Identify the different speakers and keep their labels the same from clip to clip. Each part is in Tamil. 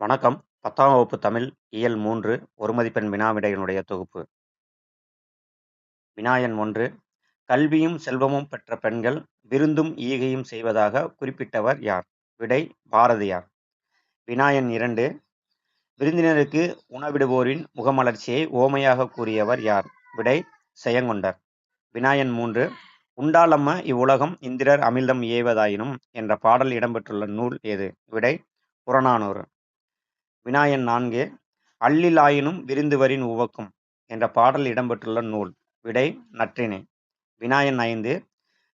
Speaker 1: வணக்கம். பத்தாம் வகுப்பு தமிழ் இயல் மூன்று ஒரு மதிப்பெண் வினா விடையினுடைய தொகுப்பு வினாயன் ஒன்று. கல்வியும் செல்வமும் பெற்ற பெண்கள் விருந்தும் ஈகையும் செய்வதாக குறிப்பிட்டவர் யார்? விடை பாரதியார். வினாயன் இரண்டு. விருந்தினருக்கு உணவிடுவோரின் முகமலர்ச்சியை ஓமையாக கூறியவர் யார்? விடை செயங்கொண்டர். வினாயன் மூன்று. உண்டாலம்ம இவ்வுலகம் இந்திரர் அமிழ்தம் ஏவதாயினும் என்ற பாடல் இடம்பெற்றுள்ள நூல் எது விடை புறநானூறு. வினாயன் நான்கு அள்ளிலாயினும் விருந்துவரின் உவக்கும் என்ற பாடல் இடம்பெற்றுள்ள நூல் விடை நற்றினை. வினாயன் ஐந்து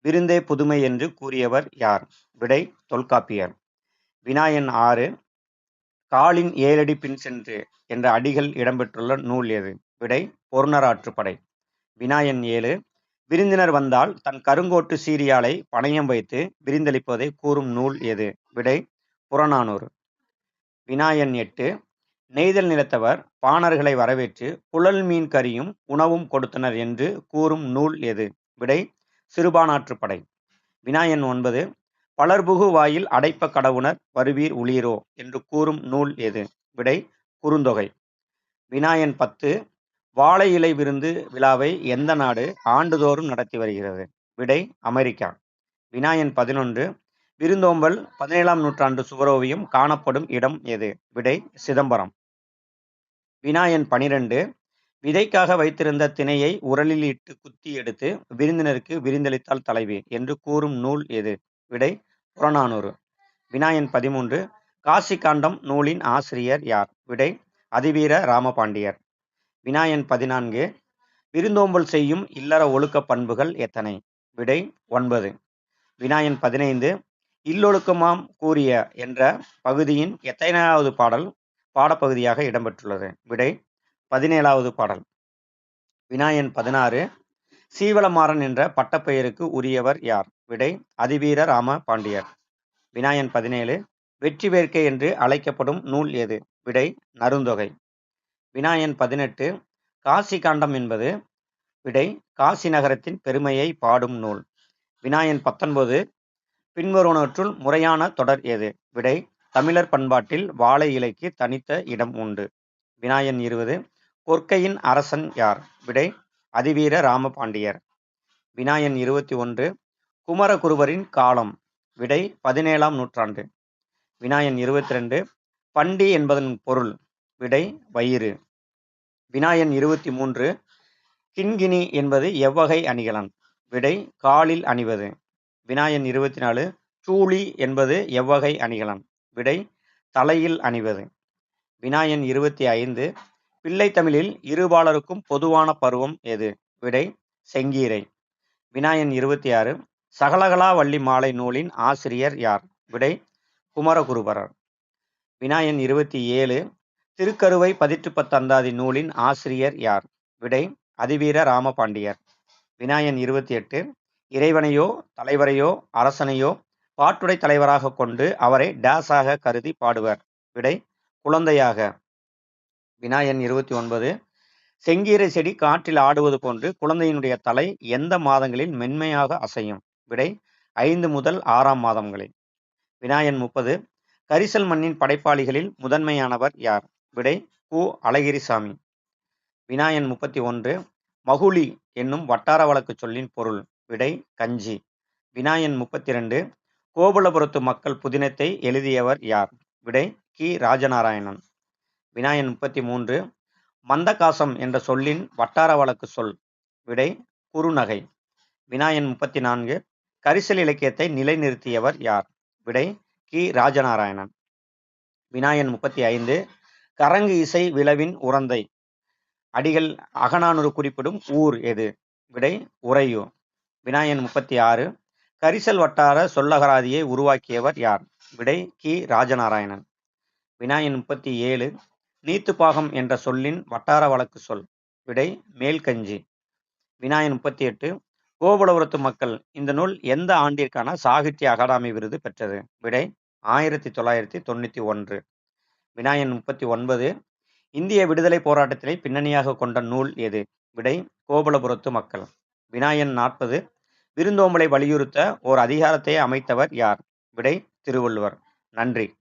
Speaker 1: விருந்தே புதுமை என்று கூறியவர் யார்? விடை தொல்காப்பியர். வினாயன் ஆறு காலின் ஏழடி பின் சென்று என்ற அடிகள் இடம்பெற்றுள்ள நூல் எது? விடை பொருணராற்றுப்படை வினாயன் ஏழு விருந்தினர் வந்தால் தன் கருங்கோட்டு சீரியாலை பணயம் வைத்து விருந்தளிப்பதை கூறும் நூல் எது? விடை புறநானூறு. வினாயன் எட்டு நெய்தல் நிலத்தவர் பாணர்களை வரவேற்று புழல் மீன் கறியும் உணவும் கொடுத்தனர் என்று கூறும் நூல் எது? விடை சிறுபானாற்றுப்படை வினாயன் ஒன்பது பலர்புகு வாயில் அடைப்ப கடவுணர் வருவீர் உளீரோ என்று கூறும் நூல் எது? விடை குறுந்தொகை. வினாயன் பத்து வாழை இலை விருந்து விழாவை எந்த நாடு ஆண்டுதோறும் நடத்தி வருகிறது? விடை அமெரிக்கா. வினாயன் பதினொன்று விருந்தோம்பல் பதினேழாம் நூற்றாண்டு சுவரோவியம் காணப்படும் இடம் எது? விடை சிதம்பரம். வினாயன் பனிரெண்டு. விதைக்காக வைத்திருந்த திணையை உரலில் இட்டு குத்தி எடுத்து விருந்தினருக்கு விருந்தளித்தால் தலைவி என்று கூறும் நூல் எது? விடை புறநானூறு. வினாயன் பதிமூன்று. காசி காண்டம் நூலின் ஆசிரியர் யார்? விடை அதிவீர ராமபாண்டியர். வினாயன் பதினான்கு. விருந்தோம்பல் செய்யும் இல்லற ஒழுக்க பண்புகள் எத்தனை? விடை ஒன்பது. வினாயன் பதினைந்து. இல்லொழுக்கமாம் கூறிய என்ற பகுதியின் எத்தனையாவது பாடல் பாடப்பகுதியாக இடம்பெற்றுள்ளது. விடை பதினேழாவது பாடல். வினாயன் பதினாறு. சீவளமாறன் என்ற பட்டப்பெயருக்கு உரியவர் யார்? விடை அதிவீர ராம பாண்டியர் வினாயன் பதினேழு. வெற்றி வேர்க்கை என்று அழைக்கப்படும் நூல் எது? விடை நருந்தொகை வினாயன் பதினெட்டு. காசி காண்டம் என்பது விடை காசி நகரத்தின் பெருமையை பாடும் நூல். வினாயன் பத்தொன்பது. பின்வருவனவற்றுள் முறையான தொடர் எது? விடை தமிழர் பண்பாட்டில் வாழை இலைக்கு தனித்த இடம் உண்டு. வினாயன் இருபது கொற்கையின் அரசன் யார்? விடை அதிவீர ராமபாண்டியர். வினாயன் இருபத்தி ஒன்று குமரகுருவரின் காலம். விடை பதினேழாம் நூற்றாண்டு. விநாயன் இருபத்தி ரெண்டு பண்டி என்பதன் பொருள். விடை வயிறு. விநாயன் இருபத்தி மூன்று கிண்கிணி என்பது எவ்வகை அணிகலன். விடை காலில் அணிவது. வினாயன் இருபத்தி நாலு சூழி என்பது எவ்வகை அணிகலன் விடை தலையில் அணிவது. வினாயன் இருபத்தி ஐந்து பிள்ளை தமிழில் இருபாலருக்கும் பொதுவான பருவம் எது? விடை செங்கீரை. வினாயன் இருபத்தி ஆறு சகலகலா வள்ளி மாலை நூலின் ஆசிரியர் யார்? விடை குமரகுருபரர். வினாயன் இருபத்தி ஏழு திருக்கருவை பதிற்று பத்தந்தாதி நூலின் ஆசிரியர் யார்? விடை அதிவீர ராமபாண்டியர். வினாயன் இருபத்தி எட்டு இறைவனையோ தலைவரையோ அரசனையோ பாட்டுடை தலைவராக கொண்டு அவரை டேஸாக கருதி பாடுவர். விடை குழந்தையாக. வினாயன் இருபத்தி ஒன்பது. செங்கீரை செடி காற்றில் ஆடுவது போன்று குழந்தையினுடைய தலை எந்த மாதங்களில் மென்மையாக அசையும்? விடை ஐந்து முதல் ஆறாம் மாதங்களில். வினாயன் முப்பது. கரிசல் மண்ணின் படைப்பாளிகளில் முதன்மையானவர் யார்? விடை கு. அழகிரிசாமி. வினாயன் முப்பத்தி ஒன்று. மகுளி என்னும் வட்டார வழக்கு சொல்லின் பொருள். விடை கஞ்சி. வினாயன் முப்பத்தி ரெண்டு கோபுலபுரத்து மக்கள் புதினத்தை எழுதியவர் யார்? விடை கி. ராஜநாராயணன். வினாயன் முப்பத்தி மூன்று மந்தகாசம் என்ற சொல்லின் வட்டார வழக்கு சொல். விடை குறுநகை. வினாயன் முப்பத்தி நான்கு கரிசல் இலக்கியத்தை நிலைநிறுத்தியவர் யார்? விடை கி. ராஜநாராயணன். வினாயன் முப்பத்தி ஐந்து கரங்கு இசை விளவின் உறந்தை அடிகள் அகநானூறு குறிப்பிடும் ஊர் எது? விடை உறையூர். வினாயன் முப்பத்தி ஆறு. கரிசல் வட்டார சொல்லகராதியை உருவாக்கியவர் யார்? விடை கி. ராஜநாராயணன். வினாயன் முப்பத்தி ஏழு. நீத்துப்பாகம் என்ற சொல்லின் வட்டார வழக்கு சொல். விடை மேல்கஞ்சி. வினாயன் முப்பத்தி எட்டு. கோபுலபுரத்து மக்கள். இந்த நூல் எந்த ஆண்டிற்கான சாகித்ய அகாடமி விருது பெற்றது? விடை ஆயிரத்தி தொள்ளாயிரத்தி தொண்ணூற்றி ஒன்று. வினாயன் முப்பத்தி ஒன்பது. இந்திய விடுதலை போராட்டத்தினை பின்னணியாக கொண்ட நூல் எது? விடை கோபலபுரத்து மக்கள். வினாயன் நாற்பது. விருந்தோம்பலை வலியுறுத்த ஓர் அதிகாரத்தை அமைத்தவர் யார்? விடை திருவள்ளுவர். நன்றி.